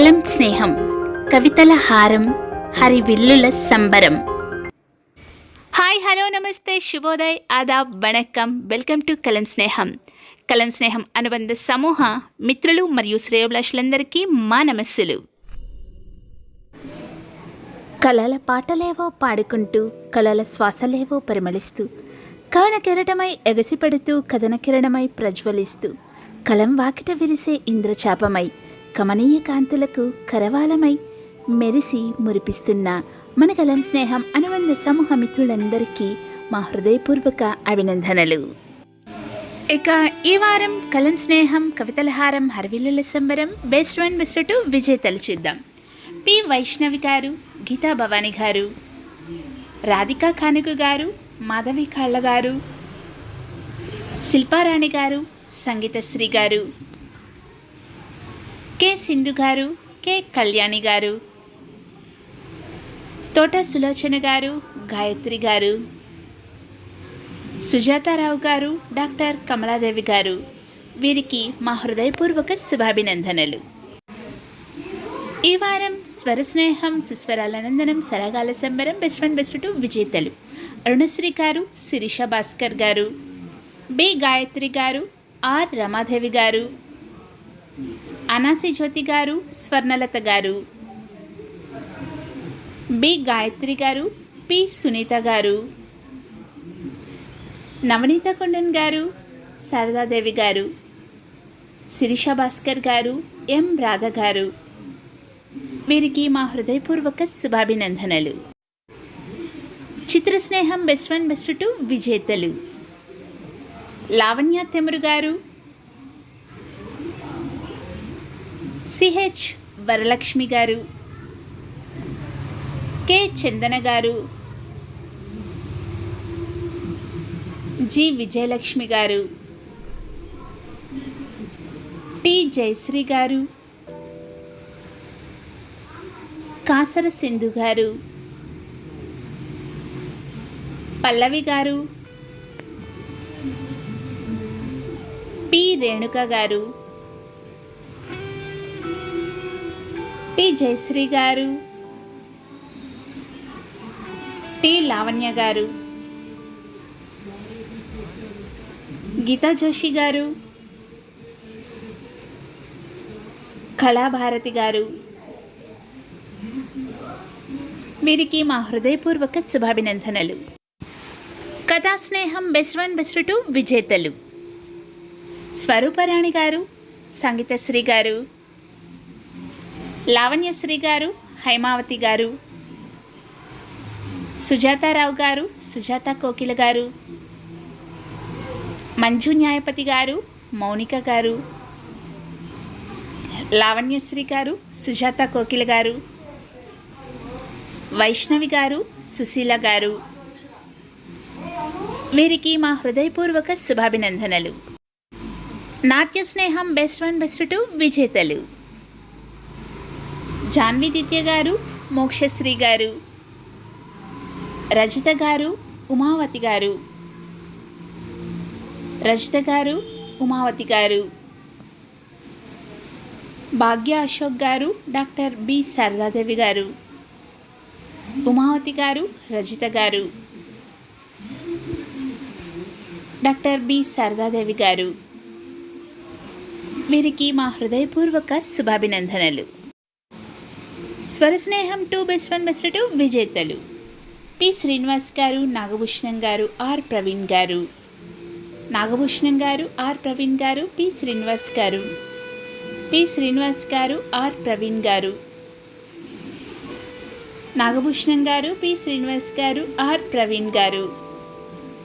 కలం స్నేహం కవితల హారం హరివిల్లుల సంబరం. హాయ్ హలో నమస్తే శుభోదయ్ ఆదాబ్ vanakkam. Welcome to Kalam Sneham. కలం స్నేహం అనుబంధ సమూహ మిత్రులు మరియు శ్రేయోభిలాషులందరికీ మా నమస్సులు. కలల పాటలేవో పాడుకుంటూ కలల శ్వాసలేవో పరిమళిస్తూ కవన కిరటమై ఎగసిపడుతూ కథన కిరణమై ప్రజ్వలిస్తూ కలం వాకిట విరిసే ఇంద్రచాపమై కమనీయ కాంతులకు కరవాలమై మెరిసి మురిపిస్తున్న మన కలం స్నేహం అనుబంధ సమూహ మిత్రులందరికీ మా హృదయపూర్వక అభినందనలు. ఇక ఈ వారం కలం స్నేహం కవితలహారం హరవిల్లుల సంబరం బెస్ట్ వన్ బెస్ట్ టూ విజేతలు చూద్దాం. పి వైష్ణవి గారు గీతా భవాని గారు రాధికా కానుకు గారు మాధవి కాళ్ళ గారు శిల్పారాణి గారు సంగీతశ్రీ గారు. కె సింధు గారు కె కళ్యాణి గారు. తోట సులోచన గారు గాయత్రి గారు. సుజాతారావు గారు డాక్టర్ కమలాదేవి గారు. వీరికి మా హృదయపూర్వక శుభాభినందనలు. ఈ వారం స్వర స్నేహం సుస్వరాలనందనం సరగాల సంబరం బెస్ట్ వన్ బెస్ట్ టూ విజేతలు. అరుణశ్రీ గారు శిరీష భాస్కర్ గారు. బి గాయత్రి గారు ఆర్ రమాదేవి గారు. అనాసి జ్యోతి గారు స్వర్ణలత గారు. బి గాయత్రి గారు పి సునీత గారు. నవనీత కొండన్ గారు శారదాదేవి గారు. శిరీష భాస్కర్ గారు ఎం రాధ గారు. వీరికి మా హృదయపూర్వక శుభాభినందనలు. చిత్ర స్నేహం బెస్ట్ వన్ బెస్ట్ టూ విజేతలు. లావణ్య తెమురు గారు సిహెచ్ వరలక్ష్మి గారు కె చందన గారు జి విజయలక్ష్మి గారు టి జయశ్రీ గారు కాసర సింధు గారు పల్లవి గారు పి రేణుక గారు టి జయశ్రీ గారు. టి లావణ్య గారు. గీతా జోషి గారు. కళాభారతి గారు. వీరికి మా హృదయపూర్వక శుభాభినందనలు. కథా స్నేహం బెస్ట్ వన్ బెస్ట్ టూ విజేతలు. స్వరూపరాణి గారు సంగీతశ్రీ గారు. లావణ్యశ్రీ గారు హైమావతి గారు సుజాతారావు గారు సుజాత కోకిల గారు మంజు న్యాయపతి గారు మౌనిక గారు లావణ్యశ్రీ గారు సుజాత కోకిల గారు వైష్ణవి గారు సుశీల గారు. వీరికి మా హృదయపూర్వక శుభాభినందనలు. నాట్య స్నేహం బెస్ట్ వన్ బెస్ట్ టూ విజేతలు. జాన్వి దిత్య గారు మోక్షశ్రీ గారు రజిత గారు ఉమావతి గారు. రజిత గారు ఉమావతి గారు. భాగ్య అశోక్ గారు డాక్టర్ బి శారదాదేవి గారు. ఉమావతి గారు రజిత గారు. డాక్టర్ బి శారదాదేవి గారు. వీరికి మా హృదయపూర్వక శుభాభినందనలు. Swarasneham two best one best two విజేతలు. పి శ్రీనివాస్ గారు నాగభూషణం గారు ఆర్ ప్రవీణ్ గారు. నాగభూషణం గారు ఆర్ ప్రవీణ్ గారు పి శ్రీనివాస్ గారు. పి శ్రీనివాస్ గారు ఆర్ ప్రవీణ్ గారు. నాగభూషణం గారు పి శ్రీనివాస్ గారు ఆర్ ప్రవీణ్ గారు.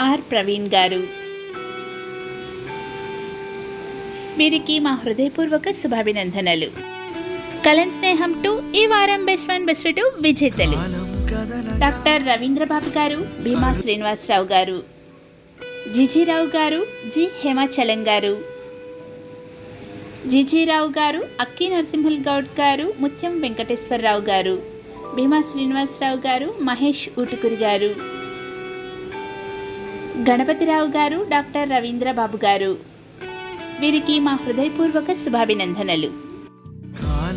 ఆర్ ప్రవీణ్ గారు. వీరికి మా హృదయపూర్వక శుభాభినందనలు. కలం స్నేహం టు ఈ వారం బెస్ట్ వన్ బెస్ట్ టు విజేతలు డాక్టర్ రవీంద్రబాబు గారు భీమా శ్రీనివాసరావు గారు జిజిరావు గారు జి హేమాచలం గారు జిజిరావు గారు అక్కి నరసింహల్ గౌడ్ గారు ముత్యం వెంకటేశ్వరరావు గారు భీమా శ్రీనివాసరావు గారు మహేష్ ఊటుకురి గారు గణపతిరావు గారు డాక్టర్ రవీంద్రబాబు గారు. వీరికి మా హృదయపూర్వక శుభాభినందనలు.